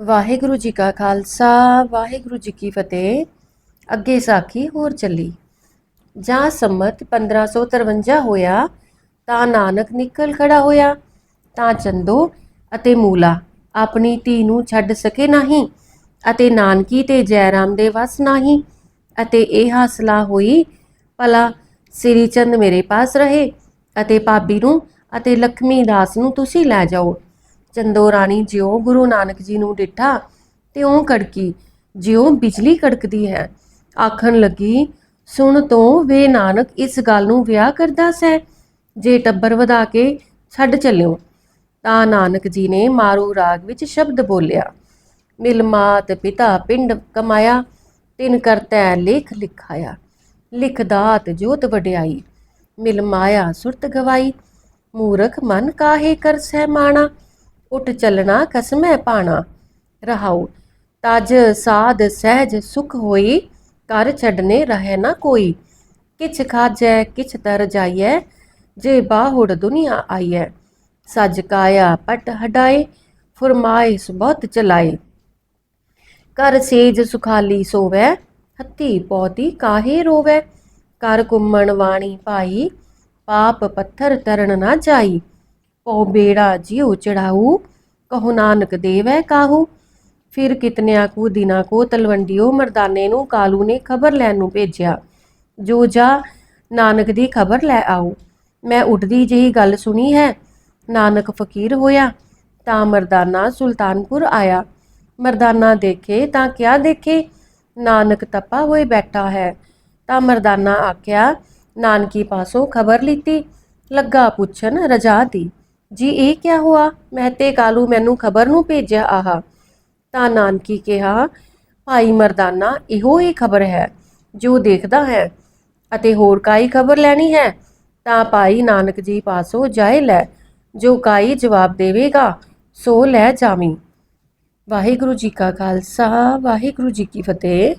ਵਾਹਿਗੁਰੂ ਜੀ ਕਾ ਖਾਲਸਾ, ਵਾਹਿਗੁਰੂ ਜੀ ਕੀ ਫਤਿਹ। ਅੱਗੇ ਸਾਖੀ ਹੋਰ ਚੱਲੀ। ਜਾਂ ਸੰਮਤ 1553 ਹੋਇਆ, ਤਾਂ ਨਾਨਕ ਨਿਕਲ ਖੜਾ ਹੋਇਆ, ਤਾਂ ਚੰਦੋ ਅਤੇ ਮੂਲਾ ਆਪਣੀ ਧੀ ਨੂੰ ਛੱਡ ਸਕੇ ਨਹੀਂ ਅਤੇ ਨਾਨਕੀ ਤੇ ਜੈਰਾਮ ਦੇ ਵਸ ਨਹੀਂ ਅਤੇ ਇਹ ਹਾਸਲਾ ਹੋਈ, ਭਲਾ ਸ੍ਰੀ ਚੰਦ ਮੇਰੇ ਪਾਸ ਰਹੇ ਅਤੇ ਭਾਬੀ ਨੂੰ ਅਤੇ ਲక్ష్ਮੀ ਦਾਸ ਨੂੰ ਤੁਸੀਂ ਲੈ ਜਾਓ। ਚੰਦੋ ਰਾਣੀ ਜਿਉ ਗੁਰੂ ਨਾਨਕ ਜੀ ਨੂੰ ਡਿੱਠਾ ਤੇ ਉਹ ਕੜਕੀ, ਜਿਉ ਬਿਜਲੀ ਕੜਕਦੀ ਹੈ। ਆਖਣ ਲੱਗੀ, ਸੁਣ ਤੋਂ ਵੇ ਨਾਨਕ, ਇਸ ਗੱਲ ਨੂੰ ਵਿਆਹ ਕਰਦਾ ਸੈ? ਜੇ ਟੱਬਰ ਵਧਾ ਕੇ ਛੱਡ ਚੱਲਿਓ। ਤਾਂ ਨਾਨਕ ਜੀ ਨੇ ਮਾਰੂ ਰਾਗ ਵਿੱਚ ਸ਼ਬਦ ਬੋਲਿਆ। ਮਿਲ ਮਾਤ ਪਿਤਾ ਪਿੰਡ ਕਮਾਇਆ, ਤਿਨ ਕਰਤੈ ਲੇਖ ਲਿਖਾਇਆ। ਲਿਖਦਾਤ ਜੋਤ ਵਡਿਆਈ, ਮਿਲ ਮਾਇਆ ਸੁਰਤ ਗਵਾਈ। ਮੂਰਖ ਮਨ ਕਾਹੇ ਕਰ ਸਹਿਮਾਣਾ ਉਠ ਚੱਲਣਾ ਕਸਮੈ ਪਾਣਾ ਰਹਾਉ। ਤਜ ਸਾਧ ਸਹਿਜ ਸੁਖ ਹੋਈ ਕਰ ਛੱਡਨੇ ਰਹਿ ਨਾ ਕੋਈ। ਕਿਛ ਖਾਜੈ, ਕਿਛ ਤਰ ਜਾਈਐ, ਜੇ ਬਾਹੁੜ ਦੁਨੀਆ ਆਈਐ। ਸਜ ਕਾਇਆ ਪਟ ਹਟਾਏ ਫਰਮਾਏ ਬਹੁਤ ਚਲਾਏ। ਕਰ ਸੇਜ ਸੁਖਾਲੀ ਸੋਵੈ ਹੱਤੀ ਪੌਤੀ ਕਾਹੇ ਰੋਵੈ। ਕਰ ਕੁੰਮਣ ਵਾਣੀ ਭਾਈ ਪਾਪ ਪੱਥਰ ਤਰਨ ਨਾ ਜਾਈ। ਪਉ ਬੇੜਾ ਜਿਉ ਚੜਾਊ, ਕਹੋ ਨਾਨਕ ਦੇਵੈ ਕਾਹੂ? ਫਿਰ ਕਿਤਨਿਆਂ ਕੁ ਦਿਨਾਂ ਕੋ ਤਲਵੰਡੀਓ ਮਰਦਾਨੇ ਨੂੰ ਕਾਲੂ ਨੇ ਖਬਰ ਲੈਣ ਨੂੰ ਭੇਜਿਆ। ਜੋ ਜਾ, ਨਾਨਕ ਦੀ ਖਬਰ ਲੈ ਆਓ। ਮੈਂ ਉੱਡਦੀ ਜਿਹੀ ਗੱਲ ਸੁਣੀ ਹੈ, ਨਾਨਕ ਫਕੀਰ ਹੋਇਆ, ਤਾਂ ਮਰਦਾਨਾ ਸੁਲਤਾਨਪੁਰ ਆਇਆ। ਮਰਦਾਨਾ ਦੇਖੇ ਤਾਂ ਕਿਆ ਦੇਖੇ? ਨਾਨਕ ਤਪਾ ਹੋਏ ਬੈਠਾ ਹੈ। ਤਾਂ ਮਰਦਾਨਾ ਆਖਿਆ, ਨਾਨਕੀ ਪਾਸੋਂ ਖਬਰ ਲਿੱਤੀ, ਲੱਗਾ ਪੁੱਛਣ ਰਜਾ ਦੀ। ਜੀ, ਇਹ ਕਿਆ ਹੁਆ? ਮਹਤੇ ਕਾਲੂ ਮੈਨੂੰ ਖਬਰ ਨੂੰ ਭੇਜਿਆ, ਆਹਾ। ਤਾਂ ਨਾਨਕੀ ਕਿਹਾ, ਭਾਈ ਮਰਦਾਨਾ, ਇਹੋ ਹੀ ਖਬਰ ਹੈ, ਜੋ ਦੇਖਦਾ ਹੈ ਅਤੇ ਹੋਰ ਕਾਈ ਖਬਰ ਲੈਣੀ ਹੈ? ਤਾਂ ਭਾਈ ਨਾਨਕ ਜੀ ਪਾਸੋਂ ਜਾਇ ਲੈ, ਜੋ ਕਾਈ ਜਵਾਬ ਦੇਵੇਗਾ, ਸੋ ਲੈ ਜਾਵੀਂ। ਵਾਹਿਗੁਰੂ ਜੀ ਕਾ ਖਾਲਸਾ, ਵਾਹਿਗੁਰੂ ਜੀ ਕੀ ਫਤਿਹ।